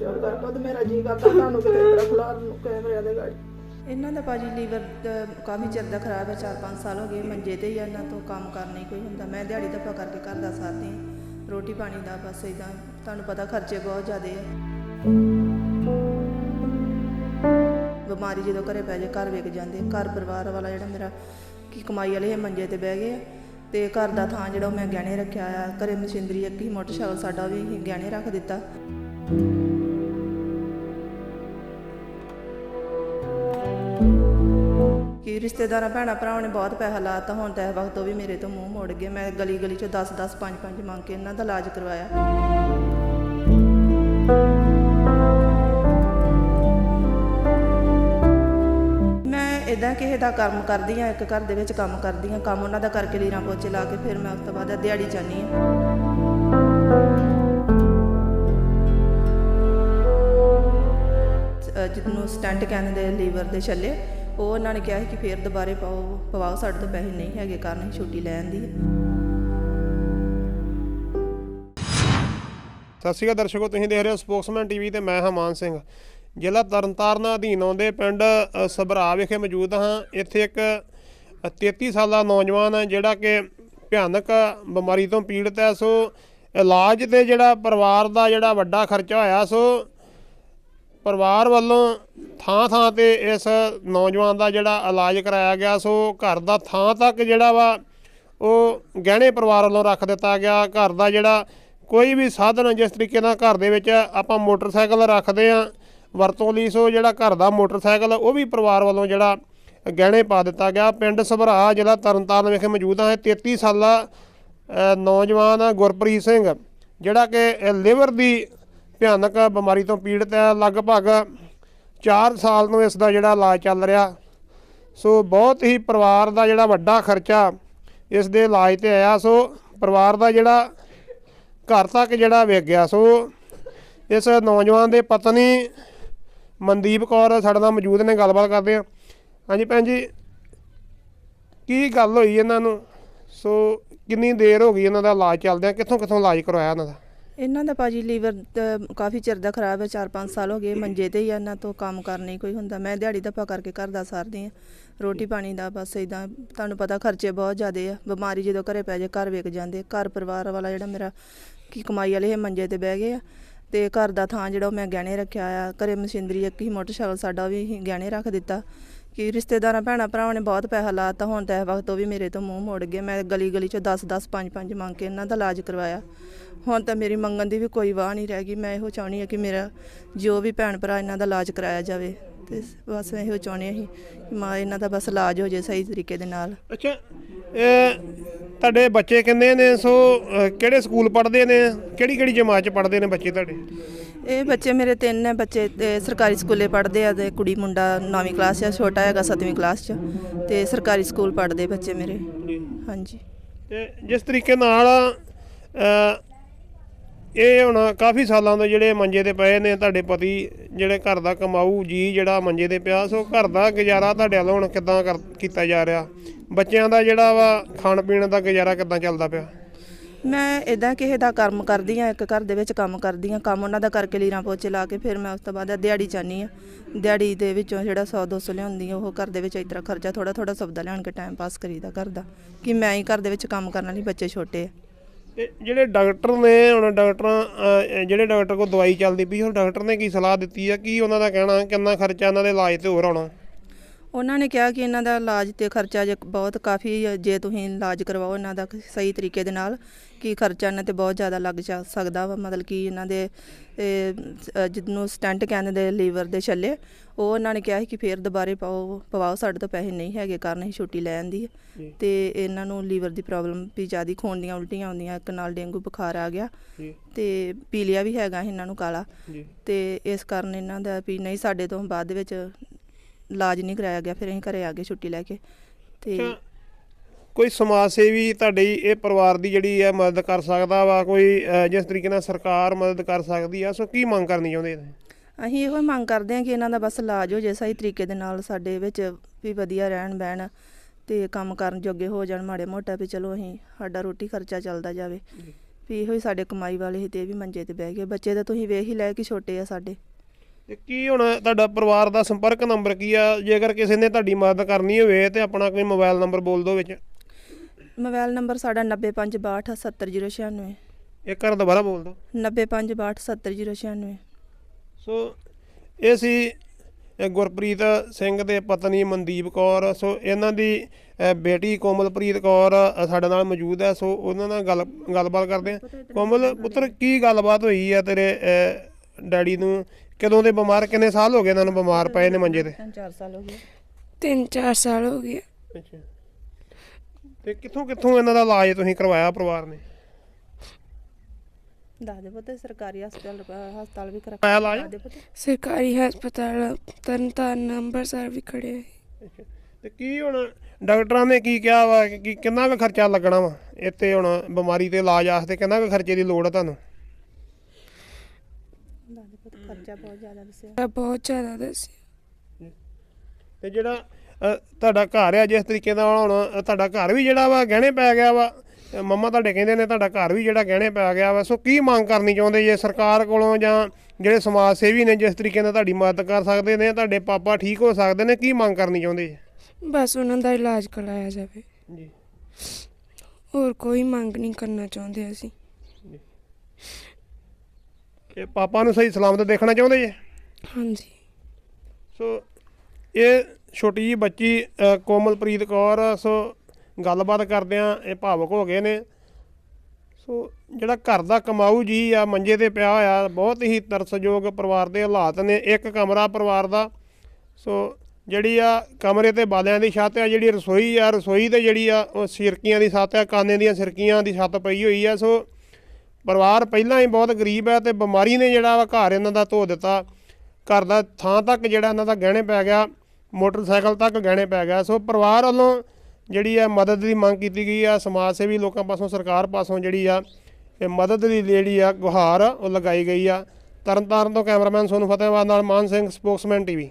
ਚੱਲ ਕਰ ਪਦ ਮੇਰਾ ਜੀ ਕਰਦਾ ਤੁਹਾਨੂੰ ਕਿਤੇ ਤਰ੍ਹਾਂ ਖਲਾਰ ਨੂੰ ਕੈਮਰੇ ਦੇ ਗਾੜੀ ਇਹਨਾਂ ਦਾ ਭਾਜੀ ਲੀਵਰ ਕਾਫੀ ਚਿਰ ਦਾ ਖਰਾਬ ਹੈ 4-5 ਸਾਲ ਹੋ ਗਏ, ਮੰਜੇ ਤੇ ਹੀ ਇਹਨਾਂ ਤੋਂ ਕੰਮ ਕਰ ਕੋਈ ਹੁੰਦਾ। ਮੈਂ ਦਿਹਾੜੀ ਧੱਪਾ ਕਰਕੇ ਘਰ ਦਾ ਸਾਰਦੀ ਰੋਟੀ ਪਾਣੀ ਦਾ ਬਸ ਇਦਾਂ ਤੁਹਾਨੂੰ ਪਤਾ ਖਰਚੇ ਬਹੁਤ ਜ਼ਿਆਦੇ ਆ। ਬਿਮਾਰੀ ਜਦੋਂ ਘਰੇ ਪੈ ਜਾਏ, ਘਰ ਵੇਖ ਜਾਂਦੇ। ਘਰ ਪਰਿਵਾਰ ਵਾਲਾ ਜਿਹੜਾ ਮੇਰਾ, ਕੀ ਕਮਾਈ ਵਾਲੇ ਮੰਜੇ ਤੇ ਬਹਿ ਗਏ ਆ। ਤੇ ਘਰ ਦਾ ਥਾਂ ਜਿਹੜਾ ਉਹ ਮੈਂ ਗਹਿਣੇ ਰੱਖਿਆ ਆ, ਘਰੇ ਮਸ਼ੀਨਰੀ ਇੱਕ ਹੀ ਮੋਟਰਸਾਈਕਲ ਸਾਡਾ ਵੀ ਅਸੀਂ ਗਹਿਣੇ ਰੱਖ ਦਿੱਤਾ। ਕਿ ਰਿਸ਼ਤੇਦਾਰਾਂ, ਭੈਣਾਂ ਭਰਾਵਾਂ ਨੇ ਬਹੁਤ ਪੈਸਾ ਲਾਤਾ ਹੁਣ ਤਾਂ ਇਸ ਵਕਤ ਉਹ ਵੀ ਮੇਰੇ ਤੋਂ ਮੂੰਹ ਮੋੜ ਗਏ। ਮੈਂ ਗਲੀ ਗਲੀ 'ਚ 10 10 5 5 ਮੰਗ ਕੇ ਇਹਨਾਂ ਦਾ ਇਲਾਜ ਕਰਵਾਇਆ। ਇਦਾਂ ਕਿਸੇ ਦਾ ਕੰਮ ਕਰਦੀ ਆ ਇੱਕ ਘਰ ਦੇ ਵਿੱਚ ਕੰਮ ਕਰਦੀ ਆ ਕੰਮ ਉਹਨਾਂ ਦਾ ਕਰਕੇ ਲੀਰਾਂ ਪੋਚੇ ਲਾ ਕੇ ਫਿਰ ਮੈਂ ਉਸ ਤੋਂ ਬਾਅਦ ਦਿਹਾੜੀ ਚਾਹਨੀ ਆ ਜਿਹਨੂੰ ਸਟੈਂਟ ਕਹਿੰਦੇ ਲੀਵਰ ਦੇ ਛੱਲੇ, ਉਹ ਉਹਨਾਂ ਨੇ ਕਿਹਾ ਕਿ ਫੇਰ ਦੁਬਾਰੇ ਪਾਓ, ਪਵਾਓ, ਸਾਡੇ ਤੋਂ ਪੈਸੇ ਨਹੀਂ ਹੈਗੇ ਕਾਰਨ ਛੁੱਟੀ ਲੈਣ ਦੀ ਸਤਿ ਸ਼੍ਰੀ ਅਕਾਲ ਦਰਸ਼ਕੋ, ਤੁਸੀਂ ਦੇਖ ਰਹੇ ਹੋ ਸਪੋਕਸਮੈਨ ਟੀਵੀ ਤੇ ਮੈਂ ਹਾਂ ਮਾਨ ਸਿੰਘ। ਜ਼ਿਲ੍ਹਾ ਤਰਨਤਾਰਨ ਅਧੀਨ ਆਉਂਦੇ ਪਿੰਡ ਸਭਰਾ ਵਿਖੇ ਮੌਜੂਦ ਹਾਂ। ਇੱਥੇ ਇੱਕ ਅ, 33 ਸਾਲਾ ਨੌਜਵਾਨ ਹੈ ਜਿਹੜਾ ਕਿ ਭਿਆਨਕ ਬਿਮਾਰੀ ਤੋਂ ਪੀੜਤ ਹੈ। ਸੋ ਇਲਾਜ ਤੇ ਜਿਹੜਾ ਪਰਿਵਾਰ ਦਾ ਜਿਹੜਾ ਵੱਡਾ ਖਰਚਾ ਹੋਇਆ ਸੋ ਪਰਿਵਾਰ ਵੱਲੋਂ ਥਾਂ ਥਾਂ ਤੇ ਇਸ ਨੌਜਵਾਨ ਦਾ ਜਿਹੜਾ ਇਲਾਜ ਕਰਾਇਆ ਗਿਆ। ਸੋ ਘਰ ਦਾ ਥਾਂ ਤੱਕ ਜਿਹੜਾ ਵਾ ਉਹ ਗਹਿਣੇ ਪਰਿਵਾਰ ਵੱਲੋਂ ਰੱਖ ਦਿੱਤਾ ਗਿਆ। ਘਰ ਦਾ ਜਿਹੜਾ ਕੋਈ ਵੀ ਸਾਧਨ ਜਿਸ ਤਰੀਕੇ ਨਾਲ ਘਰ ਦੇ ਵਿੱਚ ਆਪਾਂ ਮੋਟਰਸਾਈਕਲ ਰੱਖਦੇ ਆ ਵਰਤੋਂ ਲਈ ਸੋ ਜਿਹੜਾ ਘਰ ਦਾ ਮੋਟਰਸਾਈਕਲ ਉਹ ਵੀ ਪਰਿਵਾਰ ਵੱਲੋਂ ਜਿਹੜਾ ਗਹਿਣੇ ਪਾ ਦਿੱਤਾ ਗਿਆ। ਪਿੰਡ ਸਭਰਾ ਜ਼ਿਲ੍ਹਾ ਤਰਨਤਾਰਨ ਵਿਖੇ ਮੌਜੂਦ ਹਾਂ ਇਹ 33 ਸਾਲਾ ਨੌਜਵਾਨ ਗੁਰਪ੍ਰੀਤ ਸਿੰਘ, ਜਿਹੜਾ ਕਿ ਲਿਵਰ ਦੀ ਭਿਆਨਕ ਬਿਮਾਰੀ ਤੋਂ ਪੀੜਤ ਹੈ। ਲਗਭਗ 4 ਸਾਲ ਤੋਂ ਇਸ ਦਾ ਜਿਹੜਾ ਇਲਾਜ ਚੱਲ ਰਿਹਾ। ਸੋ ਬਹੁਤ ਹੀ ਪਰਿਵਾਰ ਦਾ ਜਿਹੜਾ ਵੱਡਾ ਖਰਚਾ ਇਸ ਦੇ ਇਲਾਜ ਤੇ ਆਇਆ। ਸੋ ਪਰਿਵਾਰ ਦਾ ਜਿਹੜਾ ਘਰ ਤੱਕ ਜਿਹੜਾ ਵਿਕ ਗਿਆ। ਸੋ ਇਸ ਨੌਜਵਾਨ ਦੇ ਪਤਨੀ ਮਨਦੀਪ ਕੌਰ ਸਾਡੇ ਨਾਲ ਮੌਜੂਦ ਨੇ ਗੱਲਬਾਤ ਕਰਦੇ ਹਾਂ। ਹਾਂਜੀ ਭੈਣ ਜੀ ਕੀ ਗੱਲ ਹੋਈ ਇਹਨਾਂ ਨੂੰ? ਸੋ ਕਿੰਨੀ ਦੇਰ ਹੋ ਗਈ ਇਹਨਾਂ ਦਾ ਇਲਾਜ ਚੱਲਦਿਆਂ? ਕਿੱਥੋਂ ਕਿੱਥੋਂ ਇਲਾਜ ਕਰਵਾਇਆ ਇਹਨਾਂ ਦਾ? ਇਹਨਾਂ ਦਾ ਭਾਜੀ ਲੀਵਰ ਦਾ ਕਾਫੀ ਚਿਰ ਦਾ ਖਰਾਬ ਹੈ 4-5 ਸਾਲ ਹੋ ਗਏ ਮੰਜੇ ਤੇ ਹੀ ਆ, ਇਹਨਾਂ ਤੋਂ ਕੰਮ ਕਰ ਨਹੀਂ ਕੋਈ ਹੁੰਦਾ। ਮੈਂ ਦਿਹਾੜੀ ਧੱਪਾ ਕਰਕੇ ਘਰ ਦਾ ਸਾਰਦੀ ਆ ਰੋਟੀ ਪਾਣੀ ਦਾ ਬਸ ਇਦਾਂ ਤੁਹਾਨੂੰ ਪਤਾ ਖਰਚੇ ਬਹੁਤ ਜ਼ਿਆਦੇ ਆ। ਬਿਮਾਰੀ ਜਦੋਂ ਘਰੇ ਪੈ ਜਾਏ ਘਰ ਵਿਕ ਜਾਂਦੇ ਘਰ ਪਰਿਵਾਰ ਵਾਲਾ ਜਿਹੜਾ ਮੇਰਾ ਕੀ ਕਮਾਈ ਵਾਲੇ ਇਹ ਮੰਜੇ ਤੇ ਬਹਿ ਗਏ ਆ। ਤੇ ਘਰ ਦਾ ਥਾਂ ਜਿਹੜਾ ਉਹ ਮੈਂ ਗਹਿਣੇ ਰੱਖਿਆ ਆ, ਘਰੇ ਮਸ਼ੀਨਰੀ ਇੱਕ ਹੀ ਮੋਟਰਸਾਈਕਲ ਸਾਡਾ ਵੀ ਅਸੀਂ ਗਹਿਣੇ ਰੱਖ ਦਿੱਤਾ। ਕਿ ਰਿਸ਼ਤੇਦਾਰਾਂ, ਭੈਣਾਂ ਭਰਾਵਾਂ ਨੇ ਬਹੁਤ ਪੈਸਾ ਲਾਤਾ ਹੁਣ ਤਾਂ ਇਸ ਵਕਤ ਉਹ ਵੀ ਮੇਰੇ ਤੋਂ ਮੂੰਹ ਮੋੜ ਗਏ। ਮੈਂ ਗਲੀ ਗਲੀ ਚੋਂ 10 10 5 5 ਮੰਗ ਕੇ ਇਹਨਾਂ ਦਾ ਇਲਾਜ ਕਰਵਾਇਆ। ਹੁਣ ਤਾਂ ਮੇਰੀ ਮੰਗਣ ਦੀ ਵੀ ਕੋਈ ਵਾਹ ਨਹੀਂ ਰਹਿ ਗਈ। ਮੈਂ ਇਹੋ ਚਾਹੁੰਦੀ ਹਾਂ ਕਿ ਮੇਰਾ ਜੋ ਵੀ ਭੈਣ ਭਰਾ ਇਹਨਾਂ ਦਾ ਇਲਾਜ ਕਰਾਇਆ ਜਾਵੇ। ਤੇ ਬਸ ਮੈਂ ਇਹੋ ਚਾਹੁੰਦੀ ਹਾਂ ਕਿ ਮਾਂ ਇਹਨਾਂ ਦਾ ਬਸ ਇਲਾਜ ਹੋ ਜਾਏ ਸਹੀ ਤਰੀਕੇ ਦੇ ਨਾਲ। ਅੱਛਾ ਇਹ ਤੁਹਾਡੇ ਬੱਚੇ ਕਿੰਨੇ ਨੇ? ਸੋ ਅਹ, ਕਿਹੜੇ ਸਕੂਲ ਪੜ੍ਹਦੇ ਨੇ? ਕਿਹੜੀ ਕਿਹੜੀ ਜਮਾਤ ਚ ਪੜ੍ਹਦੇ ਨੇ ਬੱਚੇ ਤੁਹਾਡੇ? ਇਹ ਬੱਚੇ ਮੇਰੇ ਤਿੰਨ ਨੇ ਬੱਚੇ ਤੇ ਸਰਕਾਰੀ ਸਕੂਲੇ ਪੜ੍ਹਦੇ ਆ ਤੇ ਕੁੜੀ ਮੁੰਡਾ 9ਵੀਂ ਕਲਾਸ 'ਚ ਆ, ਛੋਟਾ ਹੈਗਾ 7ਵੀਂ ਕਲਾਸ 'ਚ। ਤੇ ਸਰਕਾਰੀ ਸਕੂਲ ਪੜ੍ਹਦੇ ਬੱਚੇ ਮੇਰੇ। ਜੀ। ਹਾਂਜੀ। ਤੇ ਜਿਸ ਤਰੀਕੇ ਨਾਲ ਅ, ਇਹ ਹੁਣ ਕਾਫੀ ਸਾਲਾਂ ਤੋਂ ਜਿਹੜੇ ਮੰਜੇ ਤੇ ਪਏ ਨੇ, ਤੁਹਾਡੇ ਪਤੀ ਜਿਹੜੇ ਘਰ ਦਾ ਕਮਾਊ ਜੀ ਜਿਹੜਾ ਮੰਜੇ ਤੇ ਪਿਆ, ਸੋ ਘਰ ਦਾ ਗੁਜ਼ਾਰਾ ਤੁਹਾਡੇ ਵੱਲੋਂ ਹੁਣ ਕਿੱਦਾਂ ਕਰ, ਕੀਤਾ ਜਾ ਰਿਹਾ? ਬੱਚਿਆਂ ਦਾ ਜਿਹੜਾ ਵਾ ਖਾਣ ਪੀਣ ਦਾ ਗੁਜ਼ਾਰਾ ਕਿੱਦਾਂ ਚੱਲਦਾ ਪਿਆ? ਮੈਂ ਇਦਾਂ ਕਿਸੇ ਦਾ ਕੰਮ ਕਰਦੀ ਆ ਇੱਕ ਘਰ ਦੇ ਵਿੱਚ ਕੰਮ ਕਰਦੀ ਆ ਕੰਮ ਉਹਨਾਂ ਦਾ ਕਰਕੇ ਲੀਰਾਂ ਪੋਚੇ ਲਾ ਕੇ ਫਿਰ ਮੈਂ ਉਸ ਤੋਂ ਬਾਅਦ ਦਿਹਾੜੀ ਚਾਹਨੀ ਆ ਦਿਹਾੜੀ ਦੇ ਵਿੱਚੋਂ ਜਿਹੜਾ 100 200 ਲਿਆਉਂਦੀ ਆ ਉਹ ਘਰ ਦੇ ਵਿੱਚ ਇਸ ਖਰਚਾ ਥੋੜਾ ਥੋੜਾ ਸਬਦਾ ਲਿਆਣ ਕੇ ਟਾਈਮ ਪਾਸ ਕਰੀਦਾ ਘਰ ਦਾ, ਕਿ ਮੈਂ ਹੀ ਘਰ ਦੇ ਵਿੱਚ ਕੰਮ ਕਰਨ ਵਾਲੀ ਬੱਚੇ ਛੋਟੇ ਆ। ਤੇ ਜਿਹੜੇ ਡਾਕਟਰ ਨੇ ਹੁਣ ਡਾਕਟਰਾਂ ਜਿਹੜੇ ਡਾਕਟਰ ਕੋਲ ਦਵਾਈ ਚੱਲਦੀ ਪਈ ਉਹ ਡਾਕਟਰ ਨੇ ਕੀ ਸਲਾਹ ਦਿੱਤੀ ਆ? ਕੀ ਉਹਨਾਂ ਦਾ ਕਹਿਣਾ? ਕਿੰਨਾ ਖਰਚਾ ਇਹਨਾਂ ਦੇ ਇਲਾਜ ਤੇ ਹੋਰ ਆਉਣਾ? ਉਹਨਾਂ ਨੇ ਕਿਹਾ ਕਿ ਇਹਨਾਂ ਦਾ ਇਲਾਜ ਤੇ ਖਰਚਾ ਜੇ ਬਹੁਤ ਕਾਫੀ ਹੈ, ਜੇ ਤੁਸੀਂ ਇਲਾਜ ਕਰਵਾਓ ਇਹਨਾਂ ਦਾ ਸਹੀ ਤਰੀਕੇ ਦੇ ਨਾਲ ਕਿ ਖਰਚਾ ਇਹਨਾਂ ਤੇ ਬਹੁਤ ਜ਼ਿਆਦਾ ਲੱਗ ਜਾ ਸਕਦਾ ਵਾ ਮਤਲਬ ਕਿ ਇਹਨਾਂ ਦੇ ਇਹ, ਅ, ਜਿਹਨੂੰ ਸਟੈਂਟ ਕਹਿੰਦੇ ਲੀਵਰ ਦੇ ਛੱਲੇ ਉਹ ਉਹਨਾਂ ਨੇ ਕਿਹਾ ਸੀ ਕਿ ਫੇਰ ਦੁਬਾਰੇ ਪਾਓ ਪਵਾਓ ਸਾਡੇ ਤੋਂ ਪੈਸੇ ਨਹੀਂ ਹੈਗੇ ਕਾਰਨ ਅਸੀਂ ਛੁੱਟੀ ਲੈਣ ਦੀ ਹੈ। ਜੀ। ਤੇ ਇਹਨਾਂ ਨੂੰ ਲੀਵਰ ਦੀ ਪ੍ਰੋਬਲਮ ਵੀ ਜ਼ਿਆਦਾ ਖੂਨ ਦੀਆਂ ਉਲਟੀਆਂ ਆਉਂਦੀਆਂ ਇੱਕ ਨਾਲ ਡੇਂਗੂ ਬੁਖਾਰ ਆ ਗਿਆ ਜੀ ਤੇ ਪੀਲੀਆ ਵੀ ਹੈਗਾ ਇਹਨਾਂ ਨੂੰ ਕਾਲਾ ਜੀ ਤੇ ਇਸ ਕਾਰਨ ਇਹਨਾਂ ਦਾ ਵੀ ਨਹੀਂ ਸਾਡੇ ਤੋਂ ਬਾਅਦ ਦੇ ਵਿੱਚ ਇਲਾਜ ਨਹੀਂ ਕਰਾਇਆ ਗਿਆ ਫਿਰ ਅਸੀਂ ਘਰੇ ਆ ਗਏ ਛੁੱਟੀ ਲੈ ਕੇ ਤੇ ਅੱਛਾ, ਕੋਈ ਸਮਾਜ ਸੇਵੀ ਤੁਹਾਡੀ ਇਹ ਪਰਿਵਾਰ ਦੀ ਜਿਹੜੀ ਹੈ ਮਦਦ ਕਰ ਸਕਦਾ ਵਾ ਕੋਈ ਅਹ, ਜਿਸ ਤਰੀਕੇ ਨਾਲ ਸਰਕਾਰ ਮਦਦ ਕਰ ਸਕਦੀ ਆ ਸੋ ਕੀ ਮੰਗ ਕਰਨੀ ਚਾਹੁੰਦੇ ਨੇ ਅਸੀਂ ਇਹੋ ਹੀ ਮੰਗ ਕਰਦੇ ਹਾਂ ਕਿ ਇਹਨਾਂ ਦਾ ਬਸ ਇਲਾਜ ਹੋ ਜਾਏ ਸਹੀ ਤਰੀਕੇ ਦੇ ਨਾਲ ਸਾਡੇ ਵਿੱਚ ਵੀ ਵਧੀਆ ਰਹਿਣ ਬਹਿਣ ਤੇ ਕੰਮ ਕਰਨ ਜੋਗੇ ਹੋ ਜਾਣ ਮਾੜੇ ਮੋਟਾ ਵੀ ਚਲੋ ਅਸੀਂ ਸਾਡਾ ਰੋਟੀ ਖਰਚਾ ਚੱਲਦਾ ਜਾਵੇ। ਵੀ ਇਹੋ ਹੀ ਸਾਡੇ ਕਮਾਈ ਵਾਲੇ ਸੀ ਤੇ ਇਹ ਵੀ ਮੰਜੇ ਤੇ ਬਹਿ ਗਏ। ਬੱਚੇ ਤਾਂ ਤੁਸੀਂ ਵੇਖ ਹੀ ਲੈ ਕਿ ਛੋਟੇ ਆ ਸਾਡੇ। ਤੇ ਕੀ ਹੁਣ ਤੁਹਾਡਾ ਪਰਿਵਾਰ ਦਾ ਸੰਪਰਕ ਨੰਬਰ ਕੀ ਆ? ਜੇਕਰ ਕਿਸੇ ਨੇ ਤੁਹਾਡੀ ਮਦਦ ਕਰਨੀ ਹੋਵੇ ਤੇ ਆਪਣਾ ਕੋਈ ਮੋਬਾਈਲ ਨੰਬਰ ਬੋਲ ਦਿਓ ਵਿੱਚ। ਮੋਬਾਈਲ ਨੰਬਰ ਸਾਡਾ 9562 70096 ਇੱਕ ਵਾਰ ਦੁਬਾਰਾ ਬੋਲ ਦਿਓ। 9562 70096 ਸੋ ਇਹ ਸੀ ਗੁਰਪ੍ਰੀਤ ਸਿੰਘ ਦੇ ਪਤਨੀ ਮਨਦੀਪ ਕੌਰ। ਸੋ ਇਹਨਾਂ ਦੀ ਬੇਟੀ ਕੋਮਲਪ੍ਰੀਤ ਕੌਰ ਸਾਡੇ ਨਾਲ ਮੌਜੂਦ ਹੈ। ਸੋ ਉਹਨਾਂ ਨਾਲ ਗੱਲ ਗੱਲਬਾਤ ਕਰਦੇ ਆ ਕੋਮਲ ਪੁੱਤਰ ਕੀ ਗੱਲਬਾਤ ਹੋਈ ਆ ਤੇਰੇ ਡੈਡੀ ਨੂੰ? ਕਦੋਂ ਦੇ ਬਿਮਾਰ ਕਿੰਨੇ ਸਾਲ ਹੋ ਗਏ ਇਹਨਾਂ ਨੂੰ ਬਿਮਾਰ ਪਏ ਨੇ ਮੰਜੇ ਤੇ? 4 ਸਾਲ ਹੋ ਗਏ। ਤਿੰਨ ਚਾਰ ਸਾਲ ਹੋ ਗਏ। ਅੱਛਾ। ਤੇ ਕਿੱਥੋਂ ਕਿੱਥੋਂ ਇਹਨਾਂ ਦਾ ਇਲਾਜ ਤੁਸੀਂ ਕਰਵਾਇਆ ਪਰਿਵਾਰ ਨੇ? ਦੱਸ ਦੇ ਪੁੱਤ ਸਰਕਾਰੀ ਹਸਪਤਾਲ ਹਸਪਤਾਲ ਵੀ ਕਰਾ ਕਰਵਾਇਆ ਇਲਾਜ? ਦੱਸ ਦੇ ਪੁੱਤ। ਸਰਕਾਰੀ ਹਸਪਤਾਲ ਤਰਨਤਾਰਨ ਅੰਮ੍ਰਿਤਸਰ ਵੀ ਖੜੇ। ਤੇ ਕੀ ਹੁਣ ਡਾਕਟਰਾਂ ਨੇ ਕੀ ਕਿਹਾ ਵਾ ਕਿ ਕਿੰਨਾ ਕੁ ਖਰਚਾ ਲੱਗਣਾ ਵਾ? ਇੱਥੇ ਹੁਣ ਬਿਮਾਰੀ ਤੇ ਇਲਾਜ ਵਾਸਤੇ ਕਿੰਨਾ ਕੁ ਖਰਚੇ ਦੀ ਲੋੜ ਆ ਤੁਹਾਨੂੰ? ਖਰਚਾ ਬਹੁਤ ਜ਼ਿਆਦਾ ਦੱਸਿਆ। ਤਾਂ ਬਹੁਤ ਜ਼ਿਆਦਾ ਦੱਸਿਆ। ਤੇ ਜਿਹੜਾ ਅ, ਤੁਹਾਡਾ ਘਰ ਆ ਜਿਸ ਤਰੀਕੇ ਨਾਲ ਹੁਣ ਅ, ਤੁਹਾਡਾ ਘਰ ਵੀ ਜਿਹੜਾ ਵਾ ਗਹਿਣੇ ਪੈ ਗਿਆ ਵਾ ਅ, ਮੰਮਾ ਤੁਹਾਡੇ ਕਹਿੰਦੇ ਨੇ ਤੁਹਾਡਾ ਘਰ ਵੀ ਜਿਹੜਾ ਗਹਿਣੇ ਪੈ ਗਿਆ ਵਾ ਸੋ ਕੀ ਮੰਗ ਕਰਨੀ ਚਾਹੁੰਦੇ ਜੇ ਸਰਕਾਰ ਕੋਲੋਂ ਜਾਂ ਜਿਹੜੇ ਸਮਾਜ ਸੇਵੀ ਨੇ ਜਿਸ ਤਰੀਕੇ ਨਾਲ ਤੁਹਾਡੀ ਮਦਦ ਕਰ ਸਕਦੇ ਨੇ ਤੁਹਾਡੇ ਪਾਪਾ ਠੀਕ ਹੋ ਸਕਦੇ ਨੇ ਕੀ ਮੰਗ ਕਰਨੀ ਚਾਹੁੰਦੇ ਜੀ? ਬਸ ਉਹਨਾਂ ਦਾ ਇਲਾਜ ਕਰਾਇਆ ਜਾਵੇ। ਜੀ। ਹੋਰ ਕੋਈ ਮੰਗ ਨਹੀਂ ਕਰਨਾ ਚਾਹੁੰਦੇ ਅਸੀਂ। ਇਹ ਪਾਪਾ ਨੂੰ ਸਹੀ ਸਲਾਮਤ ਦੇਖਣਾ ਚਾਹੁੰਦੇ ਜੀ? ਹਾਂਜੀ। ਸੋ ਇਹ ਛੋਟੀ ਜੀ ਬੱਚੀ ਅ, ਕੋਮਲਪ੍ਰੀਤ ਕੌਰ ਸੋ ਗੱਲਬਾਤ ਕਰਦਿਆਂ ਇਹ ਭਾਵੁਕ ਹੋ ਗਏ ਨੇ। ਸੋ ਜਿਹੜਾ ਘਰ ਦਾ ਕਮਾਊ ਜੀ ਆ ਮੰਜੇ ਤੇ ਪਿਆ ਹੋਇਆ ਬਹੁਤ ਹੀ ਤਰਸਯੋਗ ਪਰਿਵਾਰ ਦੇ ਹਾਲਾਤ ਨੇ ਇੱਕ ਕਮਰਾ ਪਰਿਵਾਰ ਦਾ। ਸੋ ਜਿਹੜੀ ਆ ਕਮਰੇ ਤੇ ਬਾਲਿਆਂ ਦੀ ਛੱਤ ਆ ਜਿਹੜੀ ਰਸੋਈ ਆ ਰਸੋਈ ਤੇ ਜਿਹੜੀ ਆ ਉਹ ਸਿਰਕੀਆਂ ਦੀ ਛੱਤ ਆ ਕਾਨੇ ਦੀਆਂ ਸਿਰਕੀਆਂ ਦੀ ਛੱਤ ਪਈ ਹੋਈ ਆ। ਸੋ ਪਰਿਵਾਰ ਪਹਿਲਾਂ ਹੀ ਬਹੁਤ ਗਰੀਬ ਹੈ ਤੇ ਬਿਮਾਰੀ ਨੇ ਜਿਹੜਾ ਵਾ ਘਰ ਇਹਨਾਂ ਦਾ ਧੋ ਦਿੱਤਾ। ਘਰ ਦਾ ਥਾਂ ਤੱਕ ਜਿਹੜਾ ਇਹਨਾਂ ਦਾ ਗਹਿਣੇ ਪੈ ਗਿਆ, ਮੋਟਰਸਾਈਕਲ ਤੱਕ ਗਹਿਣੇ ਪੈ ਗਿਆ। ਸੋ ਪਰਿਵਾਰ ਵੱਲੋਂ ਜਿਹੜੀ ਆ ਮਦਦ ਦੀ ਮੰਗ ਕੀਤੀ ਗਈ ਆ, ਸਮਾਜ ਸੇਵੀ ਲੋਕਾਂ ਪਾਸੋਂ, ਸਰਕਾਰ ਪਾਸੋਂ ਜਿਹੜੀ ਆ, ਇਹ ਮਦਦ ਦੀ ਜਿਹੜੀ ਆ ਗੁਹਾਰ ਉਹ ਲਗਾਈ ਗਈ ਆ। ਤਰਨਤਾਰਨ ਤੋਂ ਕੈਮਰਾਮੈਨ ਸੋਨੂੰ ਫਤਿਹਵਾਦ ਨਾਲ ਮਾਨ ਸਿੰਘ, ਸਪੋਕਸਮੈਨ ਟੀਵੀ।